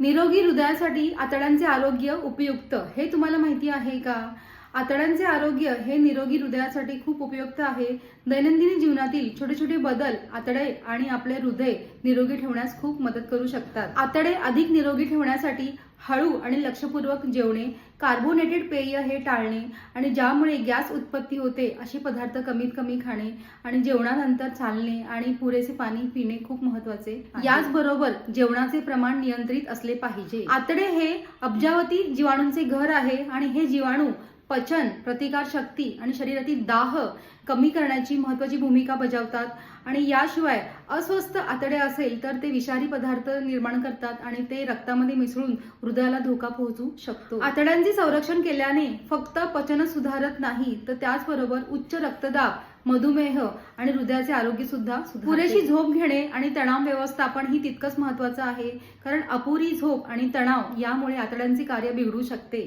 निरोगी हृदयासाठी आतड्यांचे आरोग्य उपयुक्त हे तुम्हाला माहिती आहे का? आतड्यांचे आरोग्य हे निरोगी हृदयासाठी खूप उपयुक्त आहे. दैनंदिन जीवनातील छोटे छोटे बदल आतडे आणि आपले हृदय निरोगी ठेवण्यास खूप मदत करू शकतात. आतडे अधिक निरोगी ठेवण्यासाठी हळू आणि लक्षपूर्वक जेवणे कार्बोनेटेड पेय हे टाळणे आणि ज्यामुळे गॅस उत्पत्ती होते असे पदार्थ कमीत कमी खाणे आणि जेवणानंतर चालणे आणि पुरेसे पाणी पिणे खूप महत्त्वाचे याचबरोबर जेवणाचे प्रमाण नियंत्रित असले पाहिजे. आतडे हे अब्जावती जीवाणूंचे घर आहे आणि हे जीवाणू पचन प्रतिकार शक्ती आणि शरीरातील दाह कमी करण्याची महत्वाची भूमिका बजावतात. आणि याशिवाय अस्वस्थ आतडे असेल तर ते विषारी पदार्थ निर्माण करतात आणि ते रक्तामध्ये मिसळून हृदयाला धोका पोहोचू शकतो. आतड्यांचे संरक्षण केल्याने फक्त पचन सुधारत नाही तर त्याचबरोबर उच्च रक्तदाब मधुमेह आणि हृदयाचे आरोग्य सुद्धा पुरेशी झोप घेणे आणि तणाव व्यवस्थापन ही तितकंच महत्वाचं आहे कारण अपुरी झोप आणि तणाव यामुळे आतड्यांचे कार्य बिघडू शकते.